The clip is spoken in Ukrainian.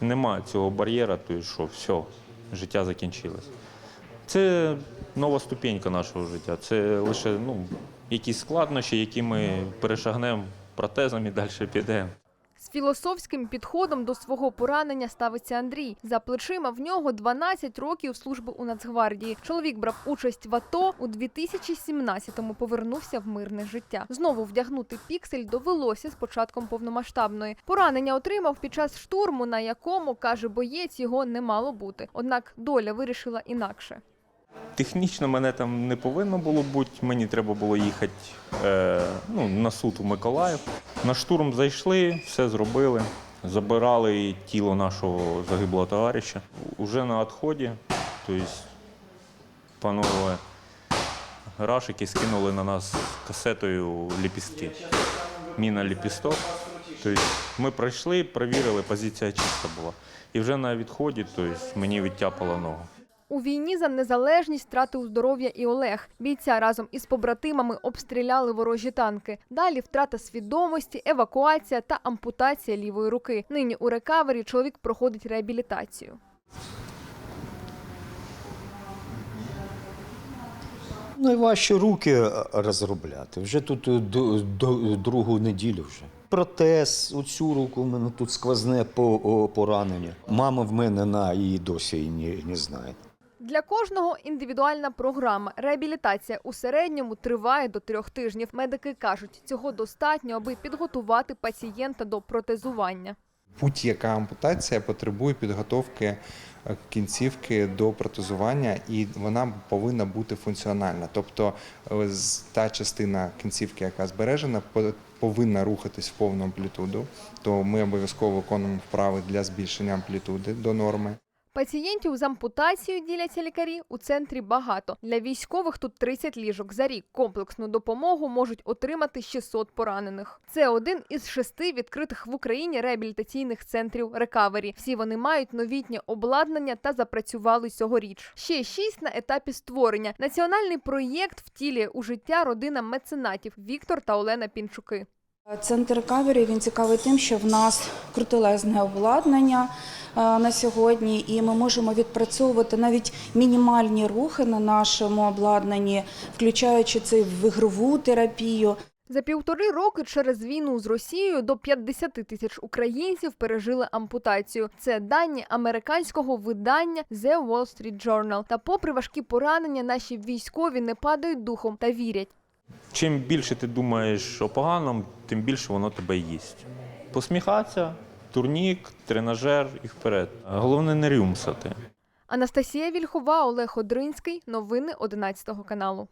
Нема цього бар'єра, то є що все, життя закінчилось. Це нова ступенька нашого життя. Це лише ну, якісь складнощі, які ми перешагнемо протезом і далі підемо. З філософським підходом до свого поранення ставиться Андрій. За плечима в нього 12 років служби у Нацгвардії. Чоловік брав участь в АТО у 2017-му повернувся в мирне життя. Знову вдягнути піксель довелося з початком повномасштабної. Поранення отримав під час штурму, на якому каже боєць, його не мало бути. Однак доля вирішила інакше. Технічно мене там не повинно було бути. Мені треба було їхати е, ну, на суд у Миколаїв. На штурм зайшли, все зробили. Забирали тіло нашого загиблого товариша. Уже на відході, тобто панове рашики скинули на нас касетою ліпістки. Міна ліпісток. Тобто ми пройшли, перевірили, позиція чиста була. І вже на відході тобто, мені відтяпало ногу. У війні за незалежність втратив здоров'я і Олег. Бійця разом із побратимами обстріляли ворожі танки. Далі втрата свідомості, евакуація та ампутація лівої руки. Нині у рекавері чоловік проходить реабілітацію. Найважче руки е, розробляти. Вже тут е, другу неділю вже. Протез, оцю руку в мене тут сквозне по- поранення. Мама в мене на її досі не, не знає. Для кожного індивідуальна програма. Реабілітація у середньому триває до трьох тижнів. Медики кажуть, цього достатньо, аби підготувати пацієнта до протезування. Будь-яка ампутація потребує підготовки е, кінцівки до протезування, і вона повинна бути функціональна. Тобто е, та частина кінцівки, яка збережена, по- повинна рухатись в повну амплітуду. То ми обов'язково виконуємо вправи для збільшення амплітуди до норми. Пацієнтів з ампутацією діляться лікарі у центрі багато. Для військових тут 30 ліжок. За рік комплексну допомогу можуть отримати 600 поранених. Це один із шести відкритих в Україні реабілітаційних центрів рекавері. Всі вони мають новітнє обладнання та запрацювали цьогоріч. Ще шість на етапі створення. Національний проєкт втілює у життя родина меценатів Віктор та Олена Пінчуки. Центр рекавері він цікавий тим, що в нас крутелезне обладнання е, на сьогодні, і ми можемо відпрацьовувати навіть мінімальні рухи на нашому обладнанні, включаючи це в ігрову терапію. За півтори роки через війну з Росією до 50 тисяч українців пережили ампутацію. Це дані американського видання The Wall Street Journal. Та попри важкі поранення, наші військові не падають духом та вірять. Чим більше ти думаєш о поганому, тим більше воно тебе їсть. Посміхатися, турнік, тренажер і вперед. Головне не рюмсати. Анастасія Вільхова, Олег Одринський. Новини 11 каналу.